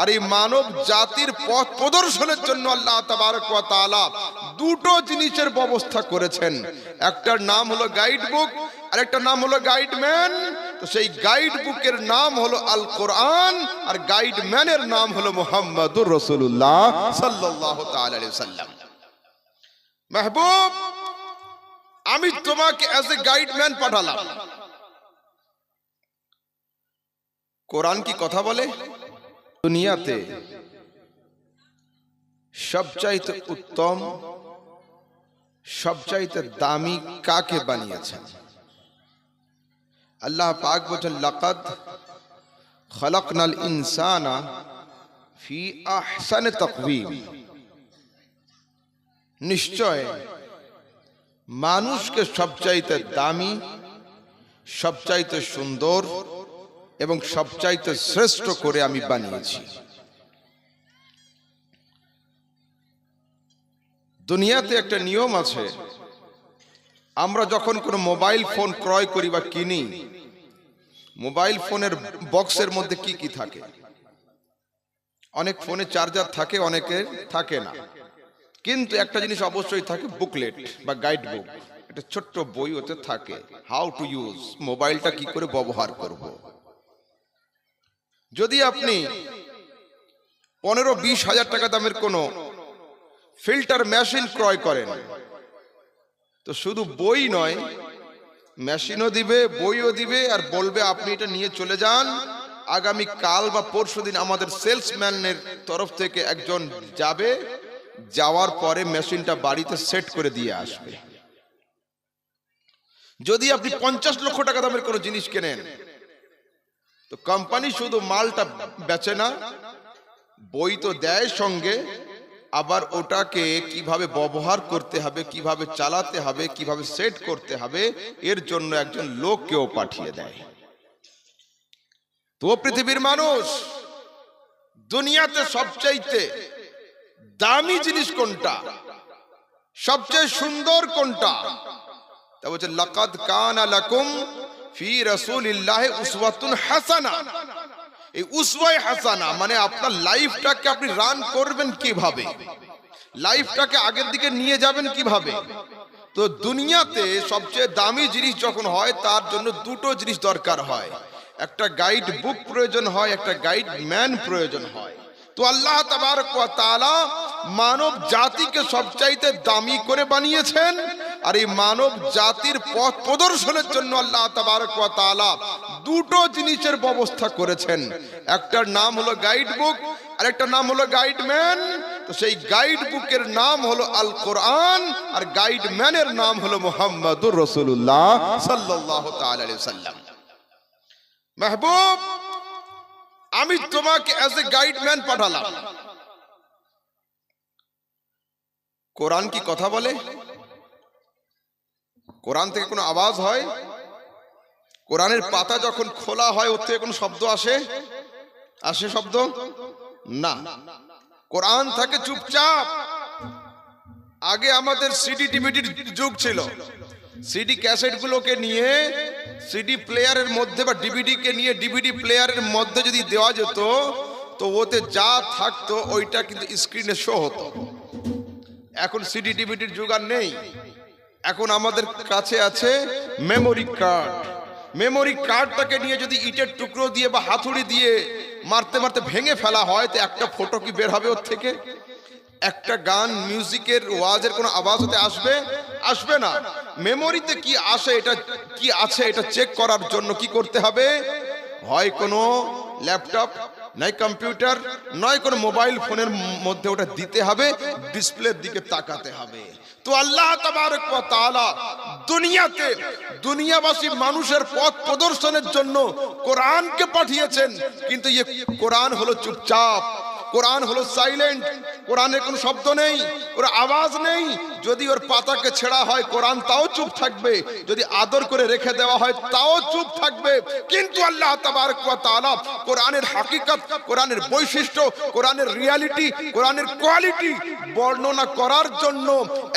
আর এই মানব জাতির পথ প্রদর্শনের জন্য আল্লাহ তাআলা দুটো জিনিসের ব্যবস্থা করেছেন। একটার নাম হলো গাইড বুক আর একটা নাম হলো গাইডম্যান। তো সেই গাইড বুকের নাম হলো আল কোরআন আর গাইডম্যানের নাম হলো মুহাম্মাদুর তাআলা আলাইহি সাল্লাম মেহবুব, আমি তোমাকে অ্যাজ এ গাইডম্যান পাঠালাম। কোরআন কি কথা বলে? দুনিয়াতে সবচাইতে উত্তম, সবচাইতে দামি কাকে বানিয়েছেন? আল্লাহ পাক বলছেন, লাকাদ খলকনাল ইনসানা ফি আহসানে তাকওয়িম। নিশ্চয় মানুষকে সবচাইতে দামি, সবচাইতে সুন্দর এবং সবচাইতে শ্রেষ্ঠ করে আমি বানিয়েছি। দুনিয়াতে একটা নিয়ম আছে, আমরা যখন কোনো মোবাইল ফোন ক্রয় করি বা কিনি, মোবাইল ফোনের বক্সের মধ্যে কি কি থাকে? অনেক ফোনে চার্জার থাকে অনেকের থাকে না। কিন্তু একটা জিনিস অবশ্যই থাকে, বুকলেট বা গাইড বুক একটা ছোট্ট বই ওতে থাকে, হাউ টু ইউজ, মোবাইলটা কি করে ব্যবহার করব। যদি আপনি পনেরো বিশ হাজার টাকা দামের কোনো ফিল্টার মেশিন ক্রয় করেন, তো শুধু বই নয়, মেশিনও দিবে, বইও দিবে, আর বলবে আপনি এটা নিয়ে চলে যান। আগামী কাল বা পরশু দিন আমাদের সেলসম্যানের তরফ থেকে একজন যাবে, যাওয়ার পরে মেশিনটা বাড়িতে সেট করে দিয়ে আসবে। যদি আপনি পঞ্চাশ লক্ষ টাকা দামের কোনো জিনিস কেনেন তো কোম্পানি শুধু মালটা বেচে না, বই তো দেয় সঙ্গে, আবার ওটাকে কীভাবে ব্যবহার করতে হবে, কীভাবে চালাতে হবে, কীভাবে সেট করতে হবে, এর জন্য একজন লোককেও পাঠিয়ে দেয়। তো পৃথিবীর মানুষ, দুনিয়াতে সবচাইতে দামি জিনিস কোনটা? সবচেয়ে সুন্দর কোনটা? তা বলছে, লাকাদ কানা লাকুম ফি রাসূলিল্লাহ উসওয়াতুন হাসানা। এই উসওয়ায়ে হাসানা মানে আপনার লাইফটাকে আপনি রান করবেন লাইফটাকে আগের দিকে নিয়ে যাবেন তো দুনিয়াতে সবচেয়ে দামি জিনিস যখন হয়, তার জন্য দুটো জিনিস দরকার হয়। একটা গাইড বুক প্রয়োজন হয়, একটা গাইড ম্যান প্রয়োজন হয়। তো আল্লাহ মানব জাতিকে সবচাইতে দামি করে বানিয়েছেন আর এই মানব জাতির পথ প্রদর্শনের জন্য আল্লাহ তাআলা দুটো জিনিসের ব্যবস্থা করেছেন। একটার নাম হলো গাইড বুক আর একটা নাম হলো গাইডম্যান তো সেই গাইড বুকের নাম হলো আল কোরআন আর গাইডম্যানের নাম হলো মুহাম্মাদুর তাআলা আলাইহি সাল্লাম মেহবুব, আমি তোমাকে অ্যাজ এ গাইডম্যান পাঠালাম। কোরআন কি কথা বলে? কোরআন থেকে কোনো আওয়াজ হয়? কোরআনের পাতা যখন খোলা হয়, ওর থেকে কোনো শব্দ আসে? আসে শব্দ? না। কোরআন থাকে চুপচাপ। আগে আমাদের সিডি, টিভিটির যুগ ছিল। সিডি ক্যাসেট গুলোকে নিয়ে, সিডি প্লেয়ারের মধ্যে বা ডিভিডি কে নিয়ে, ডিভিডি প্লেয়ারের মধ্যে যদি দেওয়া যেত, তো ওতে যা থাকতো, ওইটা কিন্তু স্ক্রিনে শো হতো। এখন সিডি ডিভিডির যুগ আর নেই। এখন আমাদের কাছে আছে মেমোরি কার্ড মেমোরি কার্ডটাকে নিয়ে যদি ইটের টুকরো দিয়ে বা হাতুড়ি দিয়ে মারতে মারতে ভেঙে ফেলা হয়, তো একটা ফটো কি বের হবে ওর থেকে? একটা গান মিউজিকের ওয়াজের কোনো আওয়াজ হতে আসবে? আসবে না। মেমোরিতে কি আসে, এটা কি আছে, এটা চেক করার জন্য কি করতে হবে? হয় কোনো ল্যাপটপ নয় কম্পিউটার, নয় কোনো মোবাইল ফোনের মধ্যে ওটা দিতে হবে, ডিসপ্লের দিকে তাকাতে হবে। তো আল্লাহ দুনিয়াতে দুনিয়াবাসী মানুষের পথ প্রদর্শনের জন্য কোরআনকে পাঠিয়েছেন, কিন্তু ইয়ে কোরআন হলো চুপচাপ। কোরআন হলো সাইলেন্ট কোরআনের কোনো শব্দ নেই, ওর আওয়াজ নেই। যদি ওর পাতাকে ছেঁড়া হয়, কোরআন তাও চুপ থাকবে। যদি আদর করে রেখে দেওয়া হয়, তাও চুপ থাকবে। কিন্তু আল্লাহ তাআলা কোরআনের হাকিকত, কোরআনের বৈশিষ্ট্য, কোরআনের রিয়ালিটি কোরআনের কোয়ালিটি বর্ণনা করার জন্য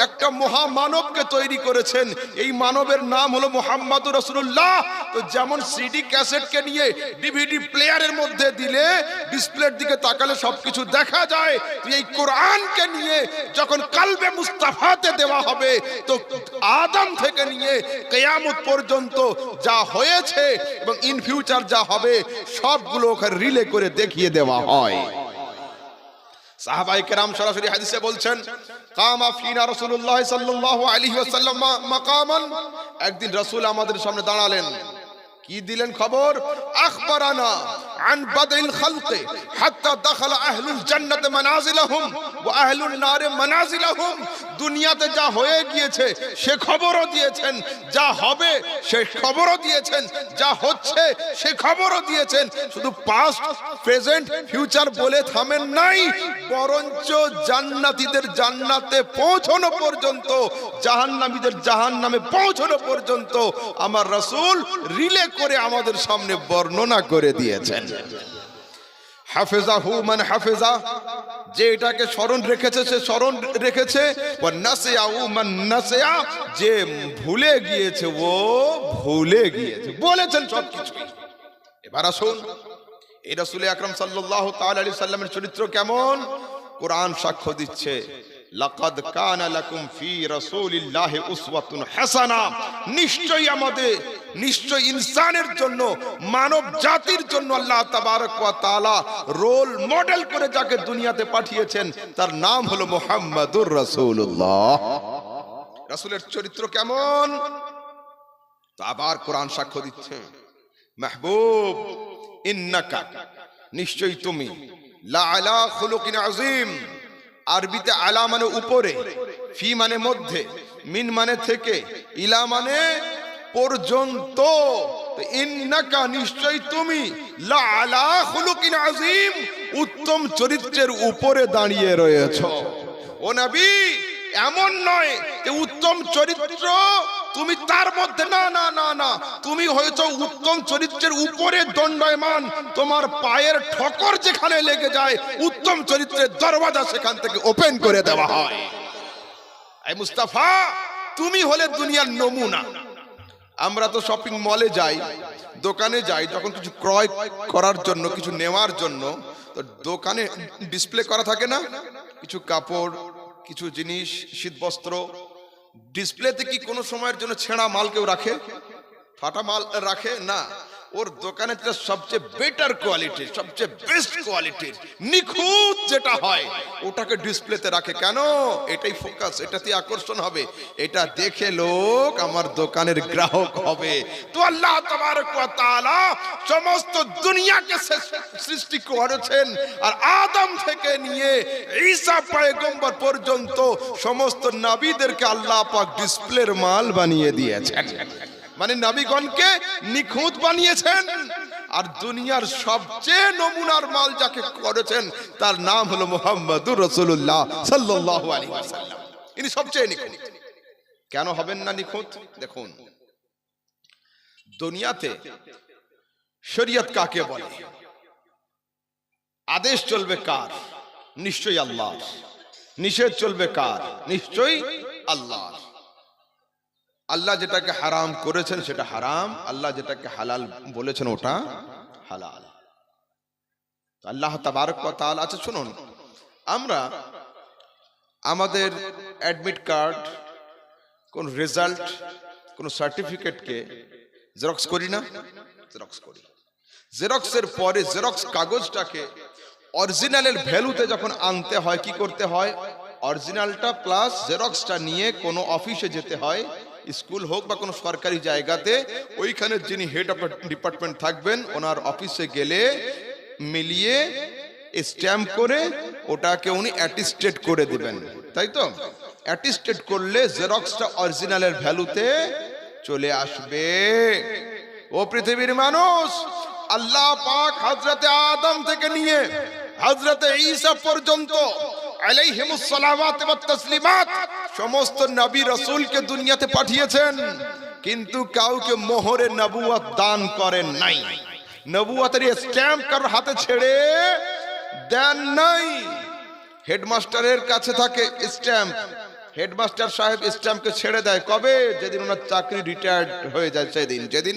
একটা মহামানবকে তৈরি করেছেন। এই মানবের নাম হলো মোহাম্মদুর রসুল্লাহ তো যেমন সিডি ক্যাসেটকে নিয়ে ডিভিডি প্লেয়ারের মধ্যে দিলে ডিসপ্লের দিকে তাকালে সবকিছু দেখা যায় তো এই কোরআনকে নিয়ে যখন কালবে মুস্তাফাতে দেওয়া হবে, তো আদম থেকে নিয়ে কেয়ামত পর্যন্ত যা হয়েছে এবং ইন ফিউচার যা হবে, সবগুলো ওখানে রিলে করে দেখিয়ে দেওয়া হয়। সাহাবাই কেরাম সরাসরি হাদিসে বলছেন, কামা ফিনা রাসূলুল্লাহ সাল্লাল্লাহু আলাইহি ওয়াসাল্লাম মা- মাকামান। একদিন রাসূল আমাদের সামনে দাঁড়ালেন। কি দিলেন খবর? আখবরানা। عن بدء الخلق حتى دخل أهل الجنة منازلهم وأهل النار منازلهم দুনিয়াতে যা হয়ে গিয়েছে, সে খবরও দিয়েছেন। যা হবে, সে খবরও দিয়েছেন। যা হচ্ছে, সে খবরও দিয়েছেন। শুধু পাস্ট প্রেজেন্ট ফিউচার বলে থামেন নাই, বরঞ্চ জান্নাতীদের জান্নাতে পৌঁছানো পর্যন্ত, জাহান্নামীদের জাহান্নামে পৌঁছানো পর্যন্ত আমার রাসূল রিলে করে আমাদের সামনে বর্ণনা করে দিয়েছেন। হাফেজা হু মানে হাফেজা যে এটাকে স্মরণ রেখেছে, সে স্মরণ রেখেছে। ও নাসিয়া উ মান নাসিয়া, যে ভুলে গিয়েছে, ও ভুলে গিয়েছে। বলেছেন সব কিছু এবার আসুন, এই রাসূল আকরাম সাল্লাহ তাল আলী সাল্লামের চরিত্র কেমন? কোরআন সাক্ষ্য দিচ্ছে। লাকাদ কানা লাকুম ফি রাসূলিল্লাহি উসওয়াতুন হাসানা। নিশ্চয়ই আমাদের নিশ্চয় ইনসানের জন্য, মানব জাতির জন্য আল্লাহ তাবারক ওয়া তাআলা রোল মডেল করে যাকে দুনিয়াতে পাঠিয়েছেন, তার নাম হলো মুহাম্মাদুর রাসূলুল্লাহ। রাসূলের চরিত্র কেমন? তো আবার কোরআন সাক্ষ্য দিচ্ছে। মাহবুব, ইন্নাকা, নিশ্চয়ই তুমি। লা আলা খুলুকিন আযীম। আরবিতে আলা মানে উপরে, ফি মানে মধ্যে, মিন মানে থেকে, ইলা মানে পর্যন্ত। ইন্নাকা নিশ্চয়ই তুমি লা আলা আজিম উত্তম চরিত্রের উপরে দাঁড়িয়ে রয়েছ। ও নবী এমন নয় যে উত্তম চরিত্র তুমি তার মধ্যে, না না না না। তুমি হয়েছো উত্তম চরিত্রের উপরে দণ্ডায়মান। তোমার পায়ের ঠকর যেখানে লেগে যায়, উত্তম চরিত্রের দরওয়াজা সেখান থেকে ওপেন করে দেওয়া হয়। মুস্তাফা, তুমি হলে দুনিয়ার নমুনা। আমরা তো শপিং মলে যাই, দোকানে যাই, যখন কিছু ক্রয় করার জন্য, কিছু নেওয়ার জন্য, তো দোকানে ডিসপ্লে করা থাকে না? কিছু কাপড় কিছু জিনিস শীতবস্ত্র ডিসপ্লেতে কি কোনো সময়ের জন্য ছেঁড়া মাল কেউ রাখে? ফাটা মাল রাখে? না। ওর দোকানে যেটা সবচেয়ে বেটার কোয়ালিটির সবচেয়ে বেস্ট কোয়ালিটির নিখুঁত যেটা হয়, ওটাকে ডিসপ্লেতে রাখে। কেন? এটাই ফোকাস এটাতে আকর্ষণ হবে। এটা দেখে লোক আমার দোকানের গ্রাহক হবে। তো আল্লাহ ওয়া তাআলা সমস্ত দুনিয়াকে সৃষ্টি করেছেন। আর আদম থেকে নিয়ে ঈসা পয়গম্বর পর্যন্ত সমস্ত নবীদেরকে আল্লাহ পাক ডিসপ্লের মাল বানিয়ে দিয়েছেন। মানে নবীগণকে নিখুঁত বানিয়েছেন। আর দুনিয়ার সবচেয়ে নমুনার মাল যাকে করেছেন, তার নাম হলো মোহাম্মদুর রসুল্লাহ ওয়াসাল্লাম। ইনি সবচেয়ে নিখুঁত। কেন হবেন না নিখুঁত? দেখুন, দুনিয়াতে শরীয়ত কাকে বলে? আদেশ চলবে কার? নিশ্চয়ই আল্লাহ নিষেধ চলবে কার? নিশ্চয়ই আল্লাহ আল্লাহ যেটাকে হারাম করেছেন সেটা হারাম, আল্লাহ যেটাকে হালাল বলেছেন ওটা হালাল। আল্লাহ তাবারক ওয়া তাআলা আচ্ছা শুনুন, আমরা আমাদের অ্যাডমিট কার্ড, কোন রেজাল্ট, কোন সার্টিফিকেটকে জেরক্স করি না? জেরক্স করি। জেরক্সের পরে জেরক্স কাগজটাকে অরিজিনালের ভ্যালুতে যখন আনতে হয়, কি করতে হয়? অরিজিনালটা প্লাস জেরক্সটা নিয়ে কোনো অফিসে যেতে হয় স্কুল হোক বা কোনো সরকারি জায়গাতে, ওইখানে যিনি হেড অফ ডিপার্টমেন্ট থাকবেন, ওনার অফিসে গেলে মিলিয়ে স্ট্যাম্প করে ওটাকে উনি অ্যাটিস্টেড করে দেবেন। তাই তো? অ্যাটিস্টেড করলে জেরক্সটা অরিজিনালের ভ্যালুতে চলে আসবে। ও পৃথিবীর মানুষ, আল্লাহ পাক হজরতে আদম থেকে নিয়ে হযরত ঈসা পর্যন্ত সমস্ত নবী রাসূলকে দুনিয়াতে পাঠিয়েছেন, কিন্তু কাউকে মোহরে নবুয়ত দান করেন নাই। নবুয়তের স্ট্যাম্প কারোর হাতে ছেড়ে দেন নাই। হেডমাস্টারের কাছে থাকে স্ট্যাম্প। হেডমাস্টার সাহেব স্ট্যাম্পকে ছেড়ে দেয়। কবে? যেদিন ওনার চাকরি রিটায়ার্ড হয়ে যায়, সেদিন। যেদিন